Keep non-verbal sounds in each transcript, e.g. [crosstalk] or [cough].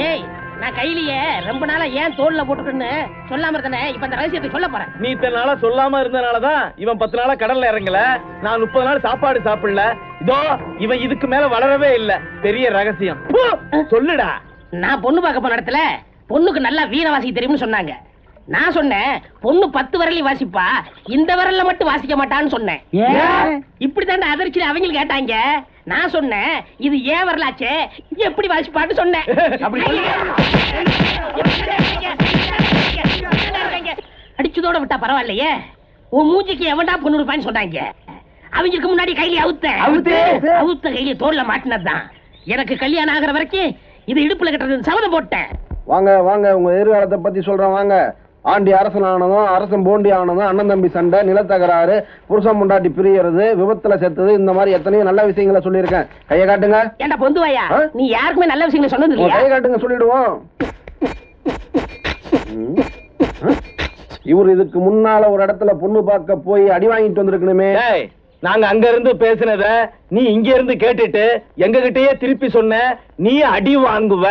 டேய் நான் கையிலேயே ரொம்ப நாளா ஏன் தோல்ல போட்டுக்கன்னு சொல்லாம இருந்தனே இப்ப அந்த ரகசியத்தை சொல்ல போறேன். நீ இத்தனை நாளா சொல்லாம இருந்தனாலதான் இவன் பத்து நாளா கடல்ல இறங்கல. நான் முப்பது நாள் சாப்பாடு சாப்பிடல. இதோ இவன் இதுக்கு மேல வளரவே இல்ல. பெரிய ரகசியம். சொல்லுடா. நான் பொண்ணு பார்க்க போன இடத்துல பொண்ணுக்கு நல்லா வீண வாசிக்க தெரியும்னு சொன்னாங்க. நான் சொன்னேன் பொண்ணு பத்து விரலையும் வாசிப்பா. இந்த விரல்ல மட்டும் வாசிக்க மாட்டான்னு சொன்னேன். இப்படி தாண்டா அதிர்ச்சி அவங்களுக்கு கேட்டாங்க. நான் சொன்னேன் இது ஏன் வரலாச்சே? எப்படி வாசிப்பான்னு சொன்னேன். அடிச்சதோட விட்டா பரவாயில்லையே. உன் மூஞ்சிக்கு எவன்டா பொண்ணு கொடுப்பான்னு சொன்னாங்க. அவங்களுக்கு முன்னாடி கையில அவுத்து? அவுத்த? கையில தோல்ல மாட்டினதுதான். எனக்கு கல்யாணம் ஆகுற வரைக்கும் இது இடுப்புல கட்டுறது சபதம் போட்டேன். வாங்க வாங்க உங்க எதிர்காலத்தை பத்தி சொல்றேன் வாங்க. ஆண்டி அரசன் ஆனதும் அரசன் போண்டி ஆனதும் அண்ணன் தம்பி சண்டை நிலத்தகராறு புருஷன் முண்டாட்டி பிரியறது விபத்துல செத்தது இந்த மாதிரி எத்தனையோ நல்ல விஷயங்களை சொல்லியிருக்கேன். கையை காட்டுங்க. ஏண்டா பொந்துவாயா? நீ யாருக்குமே நல்ல விஷயங்களை சொன்னது இல்லையா? கையை காட்டுங்க சொல்லிடுவோம்? இவர் இதுக்கு முன்னால ஒரு இடத்துல பொண்ணு பார்க்க போய் அடி வாங்கிட்டு வந்திருக்கணுமே. டேய் நாங்க அங்க இருந்து பேசினத நீ இங்க இருந்து கேட்டுட்டு எங்க கிட்டயே திருப்பி சொன்ன நீ அடி வாங்குவ.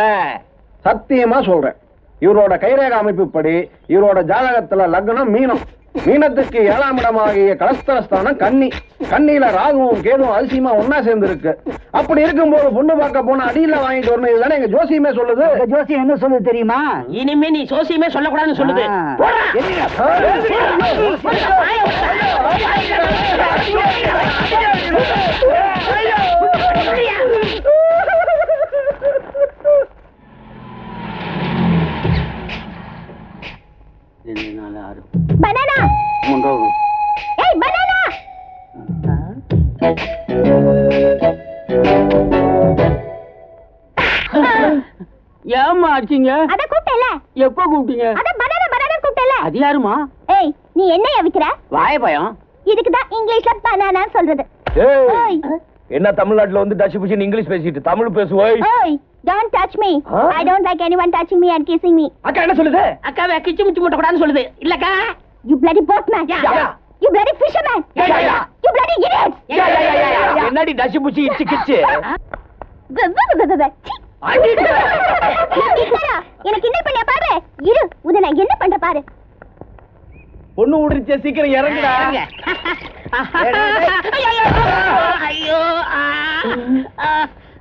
சத்தியமா சொல்றேன். இவரோட கைரேக அமைப்புப்படி இவரோட ஜாதகத்துல லக்னம் மீனம் மீனத்துக்கு ஏழாம் இடமாகிய கலஸ்தரஸ்தானம் கன்னி கன்னியில ராகுவும் கேதுவும் அதிசயமா ஒன்னா சேர்ந்து இருக்கு அப்படி இருக்கும்போது பொண்ணு பார்க்க போனா அடியில வாங்கிட்டு வரணும் இதுதானே எங்க ஜோசியமே சொல்லுது ஜோசியம் என்ன சொல்லுது தெரியுமா இனிமே நீ சோசியமே சொல்லக்கூடாதுன்னு சொல்லுது ஆ. போடா. பனானா ஏய் பனானா ஏமா ஆச்சுங்க அத கூட்டல எப்ப கூப்பிட்டீங்க? அத பனானா பனானா கூட்டல அது யாருமா ஏய் நீ என்ன விக்கிற வாய பயம். இதுக்கு தான் இங்கிலீஷ்ல பனானா சொல்றது. ஏய், ஓய். என்ன தமிழ்நாட்டுல வந்து டச்சு புச்சு இங்கிலீஷ் பேசிட்டு தமிழ் பேசுவோய்? ஓய். Don't touch me I don't like anyone touching me and kissing me அக்கா என்ன சொல்லுது? அக்காவை கிச்சு முச்சு முட்ட சொல்லுது. இல்லக்கா you bloody boatman you bloody fisherman you bloody idiot என்னடி டஷ் புச்சி இச்சு கிச்சு [laughs] எனக்கு கிண்டல் பண்ணியா பாரு? இரு உத நான் என்ன பண்ற பாரு. பொண்ணு உடிச்ச சீக்கிரம் இறங்குடா.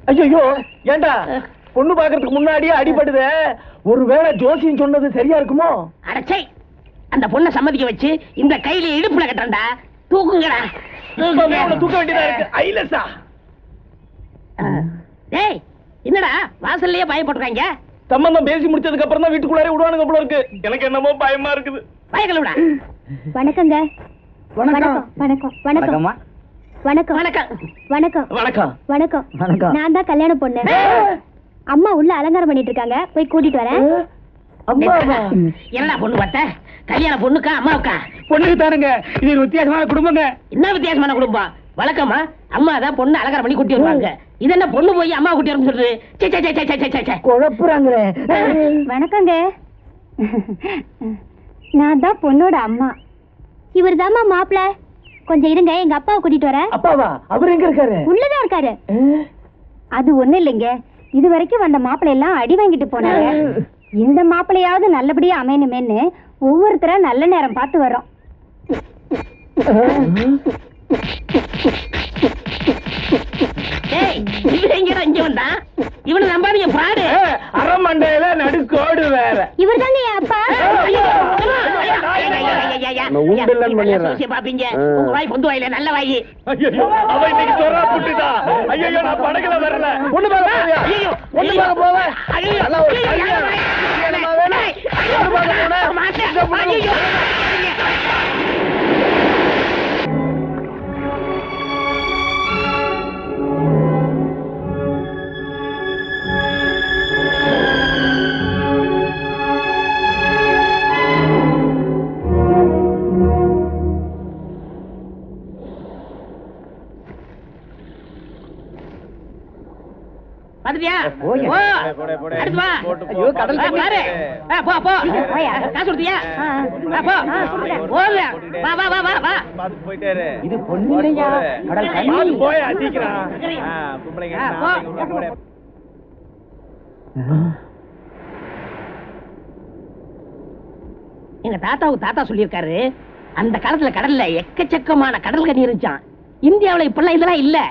ஐயோ ஏண்டா? பொண்ணு பாக்குறதுக்கு முன்னாடியே அடிபடுதே. ஒருவேளை ஜோசியம் சொன்னது சரியா இருக்குமோ? அடச்சை அந்த பொண்ணை சம்மதிக்க வச்சு இந்த கையில இடுப்புல கட்டுறா தூக்குங்கடா. தூக்க வேண்டியதா இருக்கு. ஐலசா. டேய் என்னடா வாசல்லையே பயம் போட்டுருக்காங்க சம்பந்தம் பேசி முடிச்சதுக்கு அப்புறம் தான் வீட்டுக்குள்ளாரே விடுவானுங்க போல இருக்கு. எனக்கு என்னமோ பயமா இருக்குது. பயக்கல விடா வணக்கங்க. வணக்கம். வணக்கம். வணக்கம். வணக்கம். வணக்கம். வணக்கம். வணக்கம். வணக்கம். வணக்கம். நான் தான் கல்யாண பொண்ணு. அம்மா உள்ள அலங்காரம் பண்ணிட்டு இருக்காங்க போய் கூட்டிட்டு வரேன். என்னடா பொண்ணு பார்த்த? கல்யாண பொண்ணுக்கா அம்மாவுக்கா? பொண்ணுக்கு தானுங்க. இது ஒரு வித்தியாசமான குடும்பங்க. என்ன வித்தியாசமான குடும்பம் வழக்கமா அம்மா தான் பொண்ணு அலங்காரம் பண்ணி கூட்டி வருவாங்க. இது என்ன பொண்ணு போய் அம்மா கூட்டி வரும்னு சொல்றது? சே சே சே சே சே சே சே. குழப்புறாங்களே. வணக்கங்க. நான் தான் பொண்ணோட அம்மா. இவர் தாம்மா மாப்பிள கொஞ்சம் இருங்க எங்க அப்பாவை கூட்டிட்டு வரேன். அப்பாவா? அவர் எங்க இருக்காரு? உள்ளதான் இருக்காரு. அது ஒண்ணு இல்லைங்க. இது வரைக்கும் வந்த மாப்பிள்ளை எல்லாம் அடி வாங்கிட்டு போனாங்க இந்த மாப்பிள்ளையாவது நல்லபடியா அமையணுமேன்னு ஒவ்வொருத்தரா நல்ல நேரம் பார்த்து வரோம் டேய் இவன் நம்பாதீங்க பாடு அரமண்டையில நடுக்கோடு வேற. இவர் தாங்க என் அப்பா ஐயோ, நான் உண்டில்லன்னு பண்ணிடுறேன். சோசியம் பாப்பீங்க. உங்க வாய் பொந்து வாயில நல்ல வாயி. ஐயோ அவ இன்னைக்கு சொரா புட்டுதா ஐயோ நான் படகுல வரல. பொண்ணு பார்க்க போறியா? ஐயோ, பொண்ணு பார்க்க போவேன் ஐயோ, நல்லா ஒரு ஐயோ, கல்யாணம். ஐயோ, என்னம்மா வேணும்? ஐயோ, பாத்துட்டியா? அடுத்து வா. ஐயோ கடல் பாரு போ போ. காசு கொடுத்தியா? போ. போல வா வா வா வா வா இது பொண்ணுடையா கடல் கண்ணி போய் அடிக்கிறான் பொம்பளைங்க எங்க தாத்தாவுக்கு தாத்தா சொல்லியிருக்காரு அந்த காலத்துல கடல்ல எக்கச்சக்கமான கடல் கண்ணி இருந்துச்சான் இந்தியாவில இப்பெல்லாம் இதெல்லாம் இல்லை.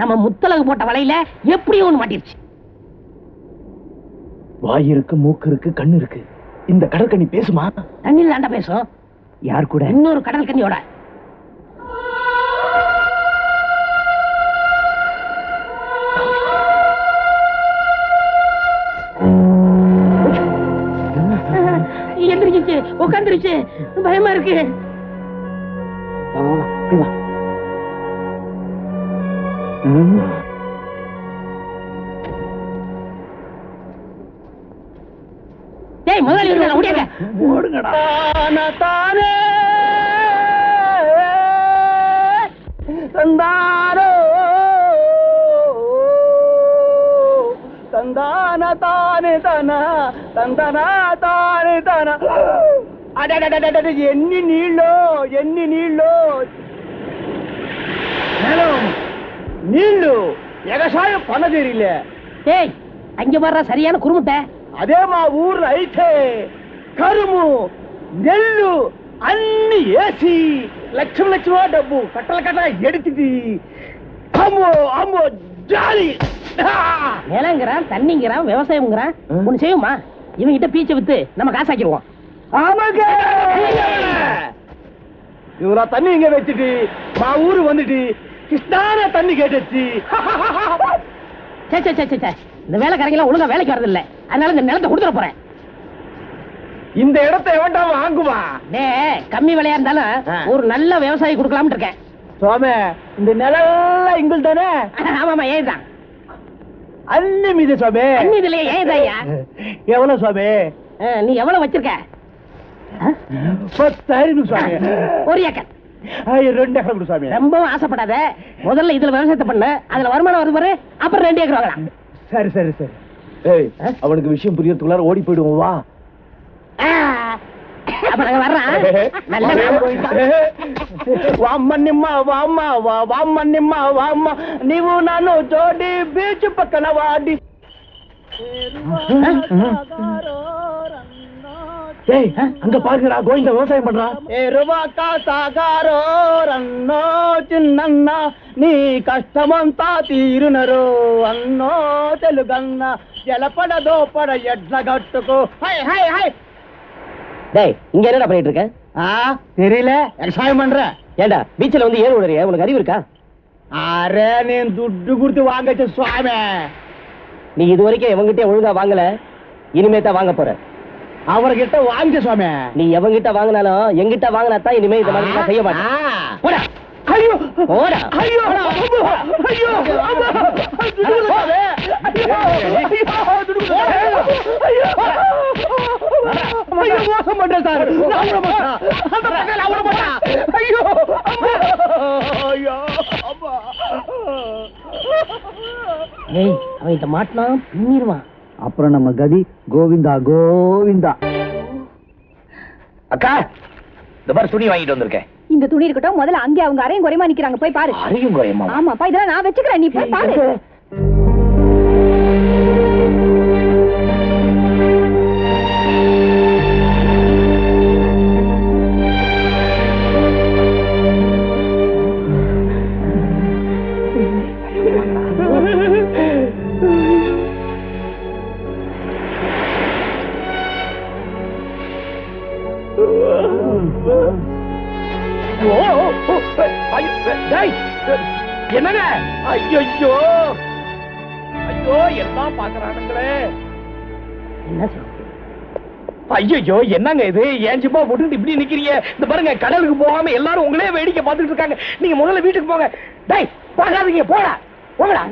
நம்ம முத்தலகு போட்ட வலையில எப்படியும் ஒண்ணு மாட்டிருச்சு? வாய் இருக்கு மூக்கு இருக்கு கண்ணு இருக்கு. இந்த கடற்கண்ணி பேசுமா? தண்ணியில் தாண்டா பேசும். யார் கூட? இன்னொரு கடல் கண்ணியோட. எந்திரிச்சிச்சு உட்காந்துருச்சு பயமா இருக்கு. ஓடுங்கடா தானே தந்தாரோ தந்தான தானே தனா தந்தனா. தானே தனா. அடடடடட எண்ணி நீளோ எண்ணி நீளோ. மேலும் நீண்டு எகசாயம் பண்ண தெரியல டேய் அங்க வர்ற சரியான குறுமுட்டை. அதேமா ஊர்ல ஐட்டே கருமு நெல்லு அன்னி ஏசி. லட்சம் லட்சம் ரூபா டப்பு. கட்டல கட்டல எடுத்துட்டு. அம்மோ அம்மோ ஜாலி. நிலங்கிறான் தண்ணிங்கிறான் விவசாயம்ங்கிறான். ஒண்ணு செய்யுமா? இவங்கிட்ட பீச்சை வித்து நம்ம காசாக்கிடுவோம். ஆமாங்க. இவரா தண்ணி இங்க வச்சுட்டு மா ஊரு வந்துட்டு கிருஷ்ணான தண்ணி கேட்டுச்சு? இந்த வேலைக்காரங்களாம் ஒழுங்கா வேலைக்கு வரதில்ல அதனால இந்த நிலத்தை கொடுத்துட போறேன். இந்த இடத்தை எவன்டா வாங்குவா. டே கம்மி விலையா இருந்தாலும். ஒரு நல்ல விவசாயி கொடுக்கலாம்னு இருக்கேன். சுவாமி இந்த நிலம் எங்கள் தானே? ஆமாமா ஏதான் அன்னி மீது சுவாமி. அண்ணி இதுலயே ஏதாய்யா எவ்வளவு சுவாமி? நீ எவ்வளவு வச்சிருக்க? பத்தாயிரம் சுவாமி. ஒரு ஏக்கர். ரெண்டு ஏக்கர் கொடு சுவாமி ரொம்பவும் ஆசைப்படாத முதல்ல இதுல விவசாயத்தை பண்ணு அதுல வருமானம் வருது பாரு அப்புறம் ரெண்டு ஏக்கர் வாங்கலாம் சரி சரி சரி ஏய் அவனுக்கு விஷயம் புரியறதுக்குள்ளார ஓடி போயிடுவோம் வா ஆ. அப்ப நாங்க வர்றோம் நல்ல వామ్మ నిమ్మ వామ్మ వా- వామ్మ నిమ్మ వామ్మ నీవు నన్ను జోడి బీచ్ పక్కన వాడి ஏய் அங்க பாருங்கடா கோவிந்த விவசாயம் பண்றான் ఎరువాక సాగారో రన్నో చిన్నన్న నీ కష్టమంతా తీరునరు అన్నో తెలుగన్న జలపడదో పడ ఎడ్ల గట్టుకు హై హై హై டேய் இங்க என்னடா பண்ணிட்டு இருக்க ஆ தெரியல விவசாயம் பண்ற ஏண்டா பீச்சில் வந்து ஏறு விடுறியா உனக்கு அறிவு இருக்கா அரே నేను దుడ్డు గుర్తు వాంగచ్చు స్వామి நீ இது வரைக்கும் எவங்கிட்ட ஒழுங்கா வாங்கல இனிமே தான் வாங்க போற அவர்கிட்ட வாங்க சுவாமி. நீ எவங்கிட்ட வாங்கினாலும் எங்கிட்ட வாங்கினா தான் இனிமே இந்த மாதிரி செய்ய மாட்டேன். ஐயோ. போடா. ஐயோ. ஐயோ. மோசம் சார். நான் விட மாட்டேன். அந்த பக்கம் நான் விட மாட்டேன். ஐயோ, அம்மா. ஐயோ, அம்மா. ஏய் அவன்கிட்ட மாட்டினா பின்னிடுவான். அப்புறம் நம்ம கதி கோவிந்தா கோவிந்தா. அக்கா இந்த மாதிரி துணி வாங்கிட்டு வந்திருக்கேன். இந்த துணி இருக்கட்டும் முதல்ல அங்கே அவங்க அரையும் குறையமா நிக்கிறாங்க போய் பாரு. அறியும் குறையமா? ஆமாப்பா இதெல்லாம் நான் வச்சுக்கிறேன் நீ போய் பாரு. ஐயோ எல்லாம் பாக்குறானுங்களே? என்ன சொல்ற ஐயோ என்னங்க இது? ஏன் சும்மா போட்டுட்டு இப்படி நிக்கிறீங்க? இந்த பாருங்க கடலுக்கு போகாம எல்லாரும் உங்களே வேடிக்கை பார்த்துட்டு இருக்காங்க. நீங்க முதல்ல வீட்டுக்கு போங்க. டேய் போகாதீங்க போடா. போங்கடா.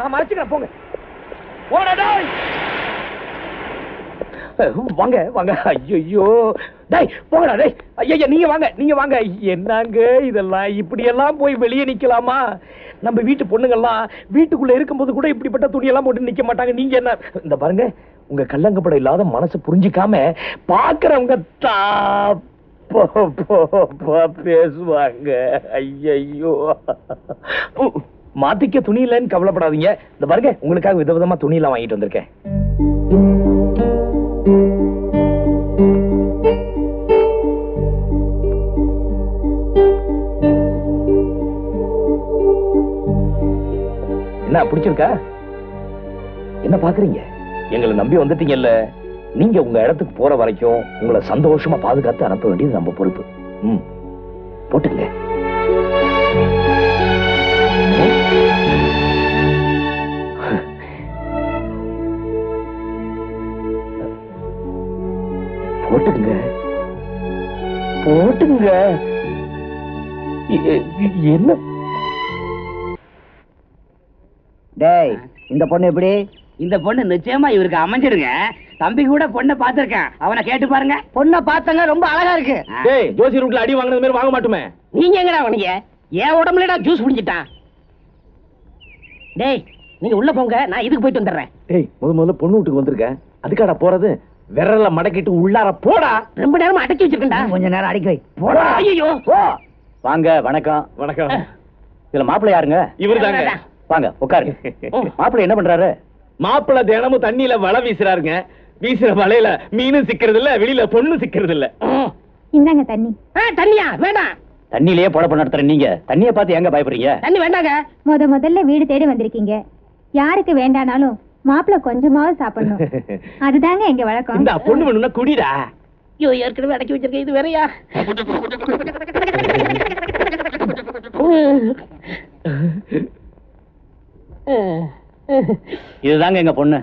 நான் மறைச்சுக்கிறேன் போங்க. போடா டேய். வாங்க வாங்க. ஐயோ டேய் போங்கடா டேய். ஐயா நீங்க வாங்க நீங்க வாங்க. என்னங்க இதெல்லாம்? இப்படி எல்லாம் போய் வெளியே நிக்கலாமா? நம்ம வீட்டு பொண்ணுங்கள்லாம் வீட்டுக்குள்ள இருக்கும்போது கூட இப்படிப்பட்ட துணியெல்லாம் போட்டு நிக்க மாட்டாங்க. நீங்க என்ன? இந்த பாருங்க உங்க கல்லங்கப்படம் இல்லாத மனசு புரிஞ்சுக்காம பாக்குறவங்க தா போ- போ- பேசுவாங்க. ஐயோ மாத்திக்க துணி இல்லைன்னு கவலைப்படாதீங்க. இந்த பாருங்க உங்களுக்காக விதவிதமா துணி எல்லாம் வாங்கிட்டு வந்திருக்கேன். என்ன பிடிச்சிருக்கா? என்ன பாக்குறீங்க? எங்களை நம்பி வந்துட்டீங்கல்ல. நீங்க உங்க இடத்துக்கு போற வரைக்கும் உங்களை சந்தோஷமா பாதுகாத்து அனுப்ப வேண்டியது நம்ம பொறுப்பு. ம். போட்டுங்க போட்டுங்க போட்டுங்க என்ன டேய் இந்த பொண்ணு எப்படி? இந்த பொண்ணு நிச்சயமா இவருக்கு அமைஞ்சிருங்க. தம்பி கூட பொண்ணை பார்த்திருக்கேன். அவனை கேட்டு பாருங்க. பொண்ணை பார்த்தங்க ரொம்ப அழகா இருக்கு. டேய் ஜோசி ரூட்ல அடி வாங்குனது மாதிரி வாங்க மாட்டோமே. நீங்க எங்கடா வந்தீங்க என் உடம்புலடா ஜூஸ் குடிச்சிட்டான் டேய் நீங்க உள்ள போங்க. நான் இதுக்கு போயிட்டு வந்துடுறேன். டேய் முத முதல்ல பொண்ணு வீட்டுக்கு வந்திருக்கேன் அதுக்காடா போறது? விரல மடக்கிட்டு உள்ளார போடா. ரொம்ப நேரமா அடக்கி வச்சிருக்கேன்டா. கொஞ்ச நேரம் அடிக்க வை போடா ஐயோ வாங்க வணக்கம். வணக்கம். இதுல மாப்பிள்ளை யாருங்க? இவருதாங்க. வாங்க உட்காருங்க. [laughs] மாப்பிள்ளை என்ன பண்றாரு? மாப்பிள்ளை தினமும் தண்ணியில வலை வீசுறாருங்க. வீசுற வலையில மீனும் சிக்கிறது இல்ல வெளியில பொண்ணு சிக்கிறது இல்ல இந்தாங்க தண்ணி. ஆ, தண்ணியா? வேண்டாம். தண்ணியிலேயே பொழப்பு நடத்துற நீங்க. தண்ணியை பார்த்து எங்க பயப்படுறீங்க? தண்ணி வேண்டாங்க. முத முதல்ல வீடு தேடி வந்திருக்கீங்க. யாருக்கு வேண்டானாலும் மாப்பிள்ளை கொஞ்சமாவது சாப்பிடணும். [laughs] அதுதாங்க எங்க வழக்கம். இந்த பொண்ணு வேணும்னா குடிடா. ஐயோ ஏற்கனவே அடக்கி வச்சிருக்கேன். இது வேறயா? [laughs] இதுதாங்க எங்க பொண்ணு.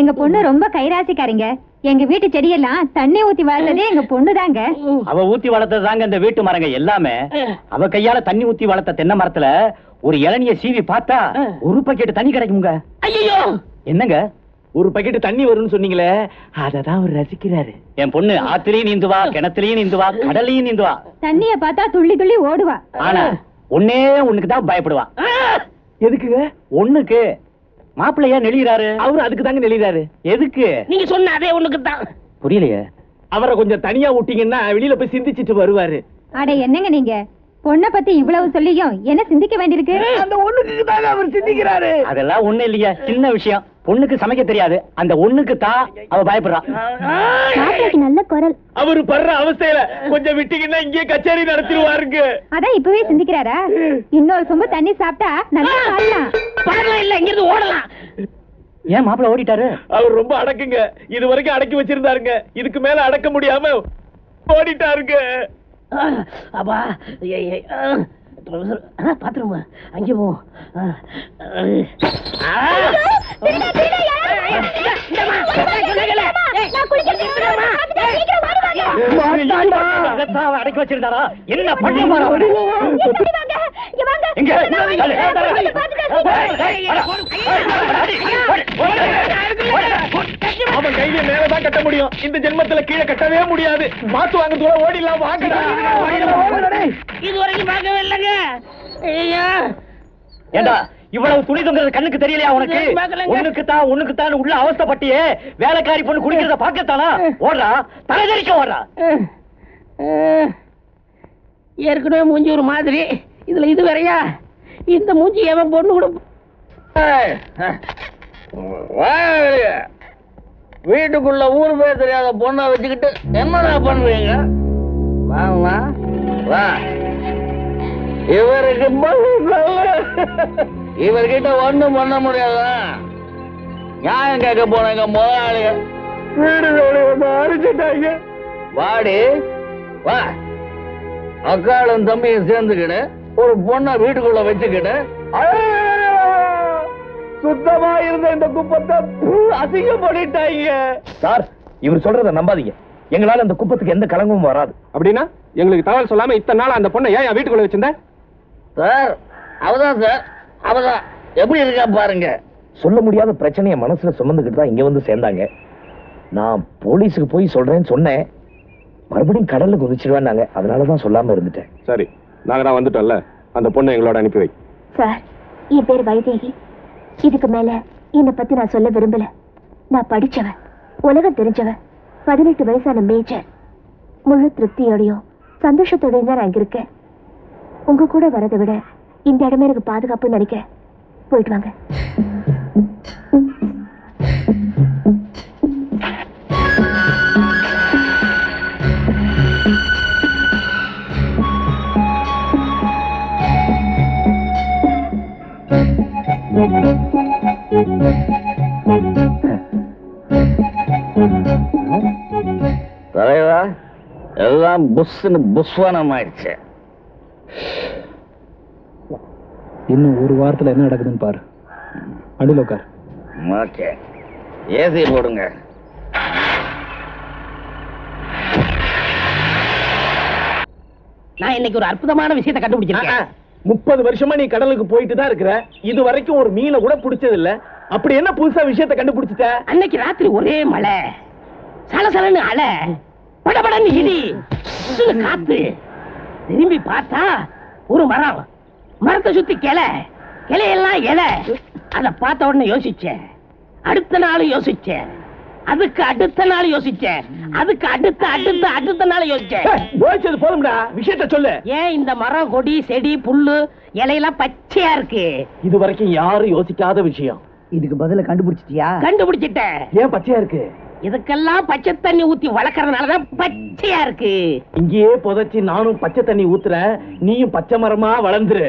எங்க பொண்ணு ரொம்ப கைராசிக்காரிங்க. எங்க வீட்டு செடியெல்லாம் தண்ணி ஊத்தி வளர்த்ததே எங்க பொண்ணு தாங்க அவ ஊத்தி வளர்த்தது தாங்க இந்த வீட்டு மரங்க எல்லாமே. அவ கையால தண்ணி ஊத்தி வளர்த்த தென்னை மரத்துல ஒரு இளநிய சீவி பார்த்தா ஒரு பக்கெட் தண்ணி கிடைக்குங்க. ஐயோ என்னங்க? ஒரு பக்கெட் தண்ணி வரும்னு சொன்னீங்களே அததான் அவர் ரசிக்கிறாரு. என் பொண்ணு ஆத்திலையும் நீந்துவா கிணத்துலயும் நீந்துவா கடலையும் நீந்துவா. தண்ணிய பார்த்தா துள்ளி துள்ளி ஓடுவா. ஆனா ஒன்னே ஒண்ணுக்கு தான் பயப்படுவா. எதுக்குங்க? ஒண்ணுக்கு. மாப்பிள்ளையா நெளிகிறாரு அவரு அதுக்கு தாங்க நெளிறாரு எதுக்கு? நீங்க சொன்ன அதே ஒண்ணுக்கு தான் புரியலையே. அவரை கொஞ்சம் தனியா விட்டீங்கன்னா வெளியில போய் சிந்திச்சிட்டு வருவாரு. அட என்னங்க நீங்க? பொண்ணை பத்தி இவ்வளவு சொல்லியும் என்ன சிந்திக்க வேண்டியிருக்கு? அந்த ஒண்ணுக்கு தாங்க அவர் சிந்திக்கிறாரு. அதெல்லாம் ஒண்ணு இல்லையா. சின்ன விஷயம். பொண்ணுக்கு சமைக்க தெரியாது. அந்த ஒண்ணுக்கு தான் அவ பயப்படுறா. மாப்பிளைக்கு நல்ல குரல். அவரு படுற அவஸ்தையில கொஞ்சம் விட்டீங்கன்னா இங்கே கச்சேரி நடத்திடுவாருங்க. அதான் இப்பவே சிந்திக்கிறாரா? இன்னொரு சொம்பு தண்ணி சாப்பிட்டா நல்லா வாழலாம் பாடலாம் இல்ல இங்கிருந்து ஓடலாம். ஏன் மாப்பிள்ளை ஓடிட்டாரு? அவர் ரொம்ப அடக்குங்க. இது வரைக்கும் அடக்கி வச்சிருந்தாருங்க. இதுக்கு மேல அடக்க முடியாம ஓடிட்டாருங்க. அப்பா ஆ, பாத்ரூம் அங்கே போ. ஆ, ஆ. இந்தம்மா, ஏய், சொன்னேங்கல்ல. ஏய், இந்தம்மா, ஏய். அதைத்தான் அவ அடக்கி வச்சிருந்தாரா? என்ன பண்ண போறா அவன் கையில மேலதான் கட்ட முடியும். இந்த ஜென்மத்துல கீழே கட்டவே முடியாது. மாத்து வாங்க தூரம் ஓடிடலாம் வாங்கடா இது வரைக்கும் பார்க்கவே இல்லைங்க. ஐயா ஏண்டா இவ்வளவு துணி தொங்குறது கண்ணுக்கு தெரியலையா உனக்கு. ஒண்ணுக்கு தான் ஒண்ணுக்கு தான் உள்ள அவஸ்தைப்பட்டியே. வேலைக்காரி பொண்ணு குடிக்கிறத பாக்கத்தானா ஓடுறா தலைதறிக்க ஓடுறா. ஏற்கனவே மூஞ்சி ஒரு மாதிரி. இதுல இது வேறயா? இந்த மூஞ்சி எவன் பொண்ணு கூட வீட்டுக்குள்ள ஊர் பேர் தெரியாத பொண்ணை வச்சுக்கிட்டு என்னடா பண்றீங்க வாமா வா இவருக்கு. இவர்கிட்ட ஒண்ணும் பண்ண முடியாதா? நியாயம் கேட்க போனங்க முதலாளிய. வீடு வேலையை அடிச்சுட்டாங்க வாடி வா. அக்காளும் தம்பியும் சேர்ந்துக்கிட்டு ஒரு பொண்ணை வீட்டுக்குள்ள வச்சுக்கிட்டு சுத்தமா இருந்த இந்த குப்பத்தை அசிங்கப்படிட்டாங்க சார் இவர் சொல்றத நம்பாதீங்க. எங்களால அந்த குப்பத்துக்கு எந்த கலங்கமும் வராது. அப்படின்னா எங்களுக்கு தகவல் சொல்லாம இத்தனை நாள் அந்த பொண்ணை ஏன் என் வீட்டுக்குள்ள வச்சிருந்த? சார் அவதான் சார். அவதான். எப்படி இருக்கா பாருங்க. சொல்ல முடியாத பிரச்சனையை மனசுல சுமந்துக்கிட்டு தான் இங்க வந்து சேர்ந்தாங்க. நான் போலீஸுக்கு போய் சொல்றேன்னு சொன்னேன். மறுபடியும் கடல்ல குதிச்சிடுவேன்னாங்க அதனால தான் சொல்லாம இருந்துட்டேன். சரி நாங்க தான் வந்துட்டோம்ல. அந்த பொண்ணை எங்களோட அனுப்பி வை. சார் என் பேர் வைதேகி. இதுக்கு மேல என்னை பத்தி நான் சொல்ல விரும்பல. நான் படிச்சவன் உலகம் தெரிஞ்சவன் பதினெட்டு வயசான மேஜர். முழு திருப்தியோடையும் சந்தோஷத்தோடையும் தான் நான் இங்க இருக்கேன். உங்க கூட வரதை விட இந்த இடமே எனக்கு பாதுகாப்புன்னு நினைக்கிறேன். போயிட்டு வாங்க. எல்லாம் புஷ்னு புஸ்வானம் ஆயிடுச்சு இன்னும் ஒரு வாரத்துல என்ன நடக்குதுன்னு பாரு அடியில் உட்கார் ஓகே ஏசி போடுங்க நான் இன்னைக்கு ஒரு அற்புதமான விஷயத்தை கண்டுபிடிச்சிருக்கேன் முப்பது வருஷமா நீ கடலுக்கு போயிட்டு தான் இருக்கிற இது வரைக்கும் ஒரு மீனை கூட பிடிச்சது இல்ல அப்படி என்ன புதுசா விஷயத்தை கண்டுபிடிச்சிட்ட அன்னைக்கு ராத்திரி ஒரே மழை சலசலன்னு அலை படபடன்னு இடி. காத்து. திரும்பி பார்த்தா ஒரு மரம். மரத்தை சுத்தி கிளை. கிளையெல்லாம் இலை. அத பார்த்த உடனே யோசிச்சேன். அடுத்த நாள் யோசிச்சேன். அதுக்கு அடுத்த நாள் யோசிச்சேன். அதுக்கு அடுத்த அடுத்த அடுத்த நாள் யோசிச்சேன். யோசிச்சது போதும்டா. விஷயத்த சொல்லு. ஏன் இந்த மரம் கொடி செடி புல்லு இலையெல்லாம் பச்சையா இருக்கு? இது வரைக்கும் யாரும் யோசிக்காத விஷயம். இதுக்கு பதில கண்டுபிடிச்சிட்டியா? கண்டுபிடிச்சிட்டேன். ஏன் பச்சையா இருக்கு? இதுக்கெல்லாம் பச்சை தண்ணி ஊத்தி வளர்க்கறதுனாலதான் பச்சையா இருக்கு இங்கேயே புதைச்சி நானும் பச்சை தண்ணி ஊத்துறேன் நீயும் பச்சை மரமா வளர்ந்துரு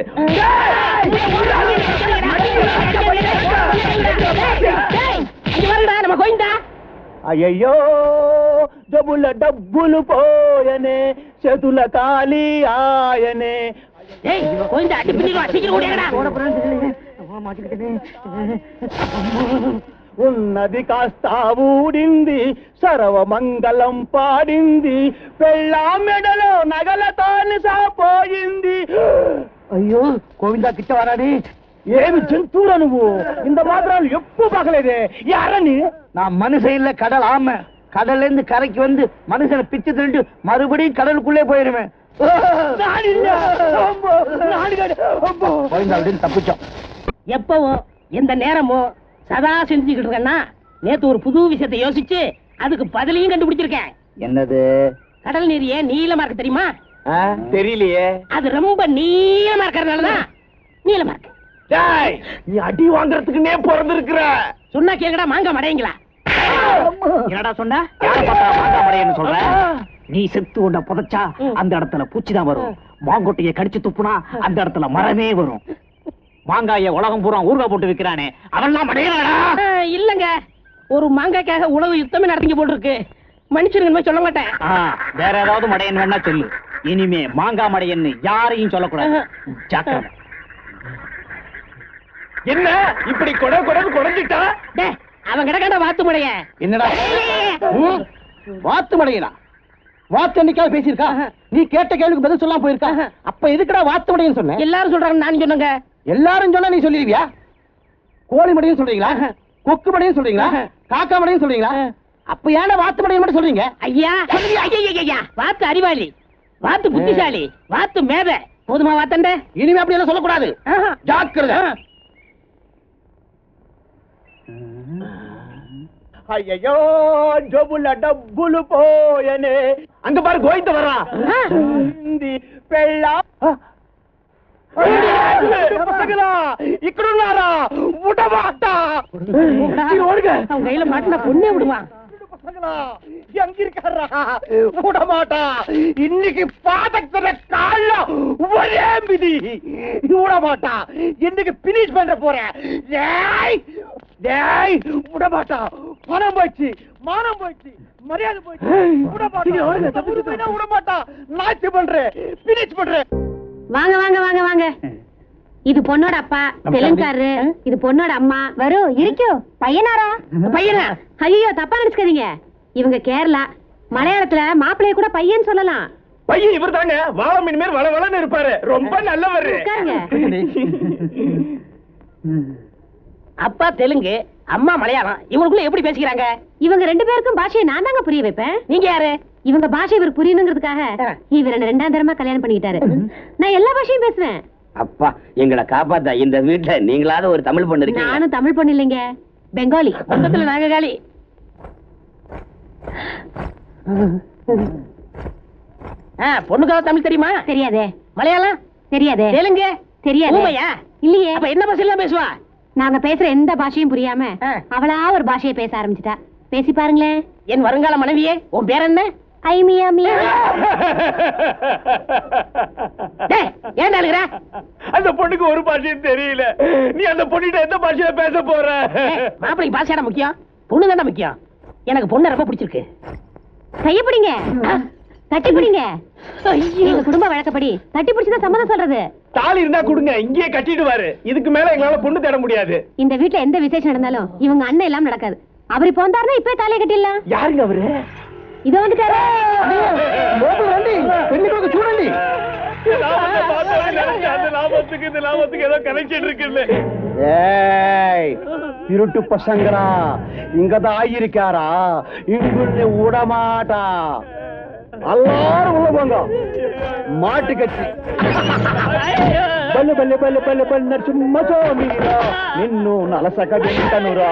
இங்க வருடா நம்ம கோயிந்தா అయ్యయ్యో డబ్బుల డబ్బులు పోయనే చేతుల కాలి ఆయనే ஏய் கோயிந்தா அடி பின்னிடுவா சீக்கிரம் ஓடியாடா ఉన్నది కాస్త ఊడింది సర్వమంగళం పాడింది పెళ్ళా మెడలో నగలతాని సాపోయింది అయ్యో గోవిందా కిట్ట వరాడి ఏమి జంతువురా నువ్వు ఇంత మాత్రాలు ఎప్పుడు పగలేదే యారని நான் மனுஷன் இல்ல கடல் ஆமை கடல்ல இருந்து கரைக்கு வந்து மனுஷனை பிச்சு திண்டு மறுபடியும் கடலுக்குள்ளே போயிருவேன் அப்படின்னு தப்பிச்சோம் எப்பவும் எந்த நேரமும் சதா செஞ்சுக்கிட்டு இருக்கேன்னா நேத்து ஒரு புது விஷயத்தை யோசிச்சு அதுக்கு பதிலையும் கண்டுபிடிச்சிருக்கேன். என்னது? கடல் நீர் ஏன் நீளமா இருக்கு தெரியுமா? தெரியலையே. அது ரொம்ப நீளமா இருக்கிறதுனாலதான் நீளமா இருக்கு. நீ அடி வாங்குறதுக்குன்னே பிறந்திருக்கிற. சொன்னா கேங்கடா மாங்க மடையங்களா? என்னடா சொன்ன? யார பார்த்தா மாங்காய் மடையன்னு சொல்ற? நீ செத்து உன்னை புதைச்சா அந்த இடத்துல பூச்சி தான் வரும் மாங்கொட்டைய கடிச்சு துப்புனா அந்த இடத்துல மரமே வரும். மாங்காய உலகம் பூரா ஊறுகாய் போட்டு மடையனாடா ஆ, இல்லங்க. ஒரு மாங்காய்க்காக உணவு யுத்தமே நடத்திங்க போட்டிருக்கு. மன்னிச்சிருங்க இனிமே சொல்ல மாட்டேன். வேற ஏதாவது மடையன் வேணா சொல்லு. இனிமே மாங்காய் மடையன்னு யாரையும் சொல்லக்கூடாது. ஜாக்கிரதை. என்ன? இப்படி கொடை கொடை குறைஞ்சிட்டா? டே, அவன் கிடக்காண்ட வாத்து மடைய? என்னடா? வாத்து மடையனா வாத்து என்னைக்காவது பேசியிருக்கா? நீ கேட்ட கேள்விக்கு பதில் சொல்லாம போயிருக்கா? அப்ப எதுக்குடா வாத்து மடையன்னு சொன்ன? எல்லாரும் சொல்றாங்க நான் சொன்னங்க. எல்லாரும் சொன்னா நீ சொல்லிருவியா கோழி மடையும் சொல்றீங்களா? கொக்கு மடையும் சொல்றீங்களா? காக்கா மடையும் சொல்றீங்களா? அப்ப ஏன வாத்து மடையும் மட்டும் சொல்றீங்க? ஐயா. ஐயா வாத்து அறிவாளி. வாத்து புத்திசாலி. வாத்து மேத. போதுமா வாத்தண்ட? இனிமே அப்படி எல்லாம் சொல்லக்கூடாது. ஜாக்கிரத. ஐயோ டபுல டபுல் போயனே. அந்த பாரு கோயித்து வர்றான் பெள்ளா ఇక్కడున్నారా ఉటమాట அவன் கையில மாட்டினா பொண்ணே விடுவான் எங்க இருக்காரா உடமாட்டா இன்னைக்கு பாதக்கிற கால ஒரே மிதி விடமாட்டா இன்னைக்கு பினிஷ் பண்ற போறேன் டேய் டேய் விடமாட்டா பணம் போச்சு மானம் போச்சு மரியாதை போச்சு விடமாட்டா விடமாட்டா நாச்சு பண்றேன் பினிஷ் பண்றேன் வாங்க வாங்க வாங்க வாங்க. இது பொண்ணோட அப்பா தெலுங்காரு. இது பொண்ணோட அம்மா. வரும் இருக்கோ. பையனாரா? பையனா? ஐயோ தப்பா நினைச்சுக்காதீங்க. இவங்க கேரளா. மலையாளத்துல மாப்பிள்ளைய கூட பையன் சொல்லலாம். பையன் இவர் தாங்க வாழ மீன் மேல் வள வளன்னு இருப்பாரு. ரொம்ப நல்லவர். அப்பா தெலுங்கு. அம்மா மலையாளம். இவங்களுக்குள்ள எப்படி பேசிக்கிறாங்க? இவங்க ரெண்டு பேருக்கும் பாஷையை நான் தாங்க புரிய வைப்பேன். நீங்க யாரு? இவங்க பாஷை இவருக்கு புரியணுங்கிறதுக்காக இவர் என்ன ரெண்டாம் தரமா கல்யாணம் பண்ணிக்கிட்டாரு. நான் எல்லா பாஷையும் பேசுவேன். அப்பா எங்களை காப்பாத்தா இந்த வீட்டுல நீங்களாவது ஒரு தமிழ் பொண்ணு இருக்கீங்க நானும் தமிழ் பொண்ணு இல்லைங்க. பெங்காலி. மொத்தத்துல நாங்க காலி. பொண்ணுக்காக தமிழ் தெரியுமா? தெரியாதே. மலையாளம்? தெரியாதே. தெலுங்கு? தெரியாதே. இல்லையே. அப்ப என்ன பாஷையில பேசுவா? நாங்க பேசுற எந்த பாஷையும் புரியாம. அவளா ஒரு பாஷையை பேச ஆரம்பிச்சிட்டா. பேசி பாருங்களேன். என் வருங்கால மனைவியே உன் பேர் என்ன? ஐ மியா ஏன்டா அழுகுற? அந்த பொண்ணுக்கு ஒரு பாஷையும் தெரியல. நீ அந்த பொண்ணுகிட்ட எந்த பாஷையில பேச போற? மாப்பிள்ளைக்கு பாசையாடா முக்கியம்? பொண்ணு தானே முக்கியம். எனக்கு பொண்ணு ரொம்ப பிடிச்சிருக்கு. கைய பிடிங்க. தட்டி பிடிங்க. எங்க குடும்ப வழக்கப்படி தட்டி பிடிச்சுதான் சம்மதம் சொல்றது. தாலி இருந்தா கொடுங்க இங்கேயே கட்டிடுவாரு. இதுக்கு மேல எங்களால பொண்ணு தேட முடியாது. இந்த வீட்டுல எந்த விசேஷம் நடந்தாலும் இவங்க அண்ணன் எல்லாம் நடக்காது. அவர் இப்ப வந்தாருன்னா இப்ப தாலியை கட்டிடலாம். யாருங்க அவரு? இதோ வந்துட்டாரு. பெண்ணுக்கு சூடண்டி திருட்டு பசங்களா இங்கதான் ஆயிருக்காரா? இங்குள்ள விடமாட்டா. అల్లారు ఉల్లబంగా మాటి కట్టి బల్లి బల్లి బల్లి బల్లి బల్లి నరసింహ నిన్ను నలసక వింటనురా.